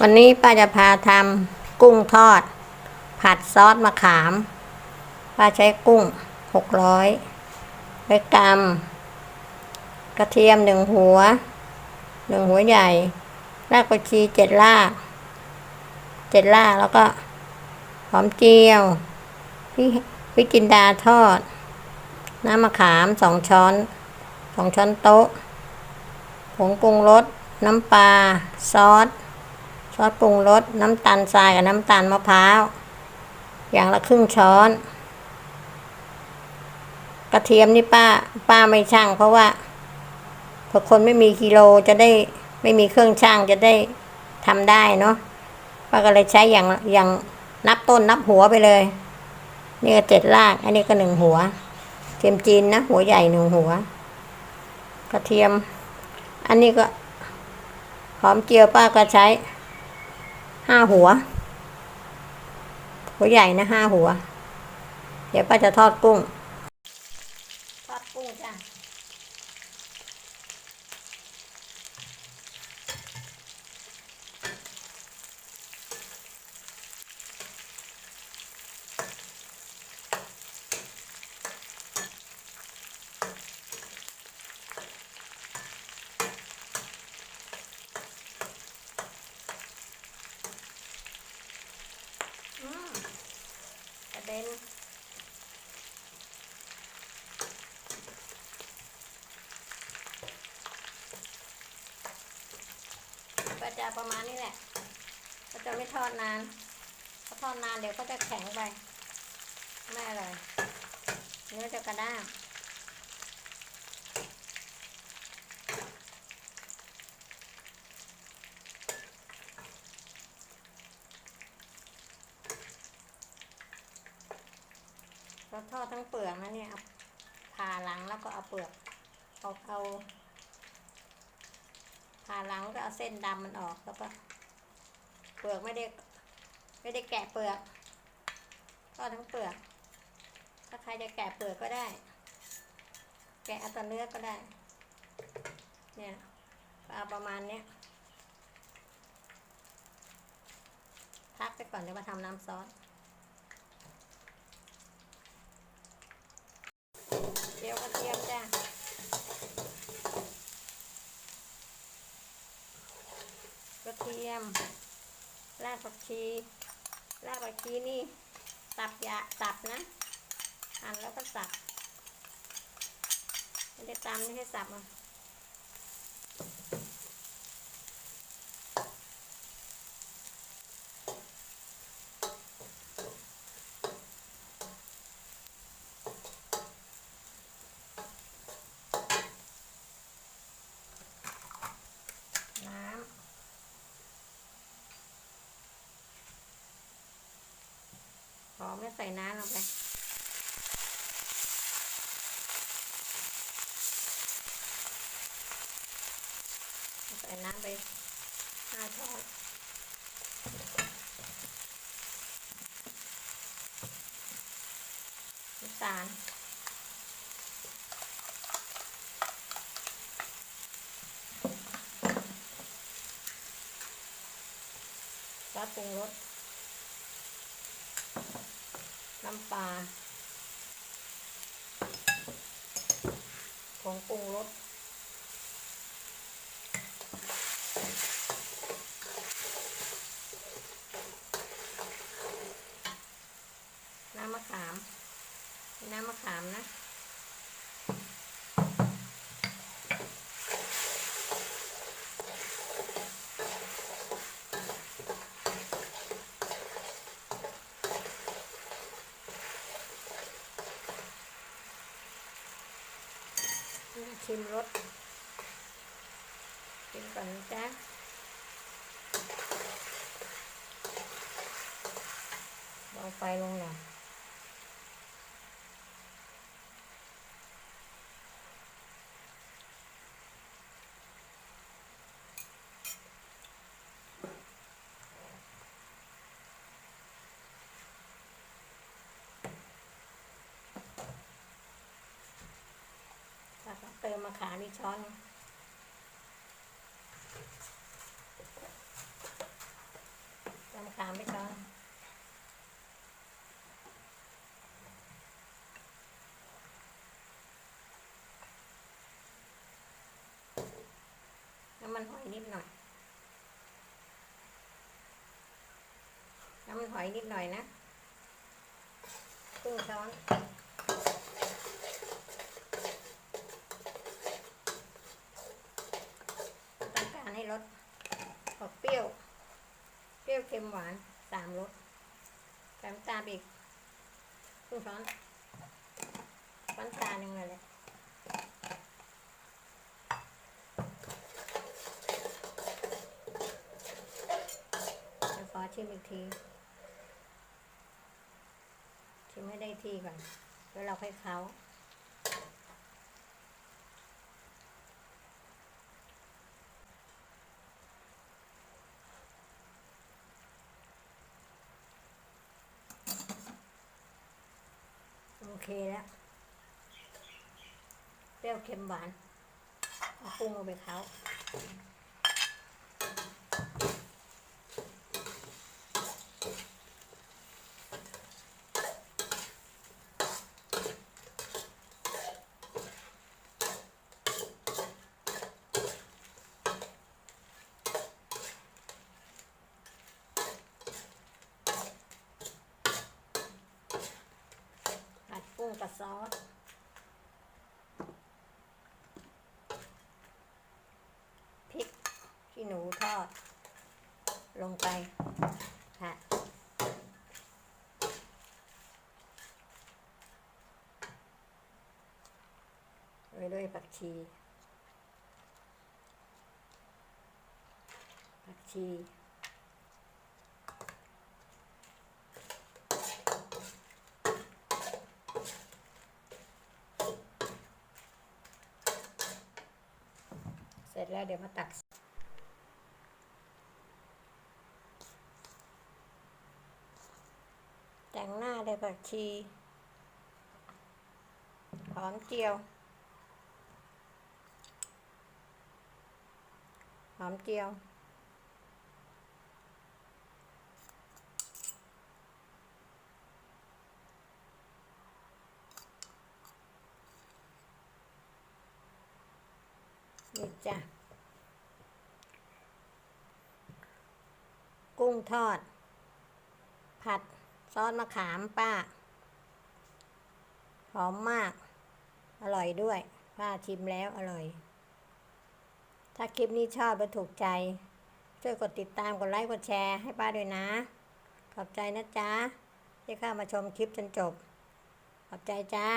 วันนี้ป้าจะพาทำกุ้งทอด ผัดซอสมะขาม ป้าใช้กุ้งหกร้อยใบกำกระเทียมหนึ่งหัวหนึ่งหัวใหญ่ รากผักชีเจ็ดรากเจ็ดรากแล้วก็ หอมเจียวพริกพริกจินดาทอด น้ำมะขามสองช้อนสองช้อนโต๊ะผงปรุงรสน้ำปลาซอส ซอสปรุงรสน้ำตาลทรายกับน้ำตาลมะพร้าว อย่างละครึ่งช้อน กระเทียมนี่ป้า ป้าไม่ช่างเพราะว่าเผื่อคนไม่มีกิโลจะได้ไม่มีเครื่องช่างจะได้ทำได้เนาะป้าก็เลยใช้อย่างอย่างนับต้นนับหัวไปเลย นี่ก็เจ็ดราก อันนี้ก็หนึ่งหัวเทียมจีนนะ หัวใหญ่หนึ่งหัว กระเทียม อันนี้ก็หอมเจียวป้าก็ใช้ ห้าหัว หัวใหญ่นะห้าหัว เดี๋ยวป้าจะทอดกุ้ง ทอดกุ้งจ้ะ อืม กระเด็นก็จะประมาณนี้แหละ ก็จะไม่ทอดนานถ้าทอดนานเดี๋ยวก็จะแข็งไป ไม่อร่อยเนื้อจะกระด้าง เราทอดทั้งเปลือกนะเนี่ยเอาผ่าหลังแล้วก็เอาเปลือกเอาเอาผ่าหลังก็เอาเส้นดำมันออกแล้วก็ เปลือกไม่ได้ไม่ได้แกะเปลือกทอดทั้งเปลือก ถ้าใครจะแกะเปลือกก็ได้ แกะเอาแต่เนื้อก็ได้ เนี่ยเอาประมาณเนี้ยพักไปก่อนเดี๋ยวมาทำน้ำซอส เจียวกระเทียมจ้ะกระเทียม รากผักชี รากผักชีนี่สับยาสับนะหั่นแล้วก็สับไม่ได้ตำไม่ให้สับอะน้ำขอไม่ใส่น้ำลงไปใส่น้ำไปห้าช้อนน้ำตาลซอสปรุงรส น้ำปลาผงปรุงรสน้ำมะขาม น้ำมะขามนะ ชิมรสกินก่อนนะจ๊ะเบาไฟลงหน่อย มาขานี่ช้อนมำขาไม่ช้อนน้ำมันหอยนิดหน่อย น้ำมันหอยนิดหน่อยนะครึ่งช้อน ช้อนช้อนตาหนึ่งเลยแหละขอชิมอีกที ชิมให้ได้ที่ก่อน แล้วเราค่อยเค้า เคแล้ว เปรี้ยวเค็มหวานเอาปรุงลงไปเท้า ผัดกุ้งกับซอสพริกขี้หนูทอด ลงไปผัดไว้ด้วยผักชี ผักชี จแล้วเดี๋ยวมาตักแต่งหน้าด้วยผักชีหอมเจียว หอมเจียว นี่จ้ะ กุ้งทอด ผัดซอสมะขามป้า หอมมาก อร่อยด้วย ป้าชิมแล้วอร่อย ถ้าคลิปนี้ชอบและถูกใจ ช่วยกดติดตาม กดไลค์ กดแชร์ให้ป้าด้วยนะ ขอบใจนะจ๊ะ ที่เข้ามาชมคลิปจนจบ ขอบใจจ้า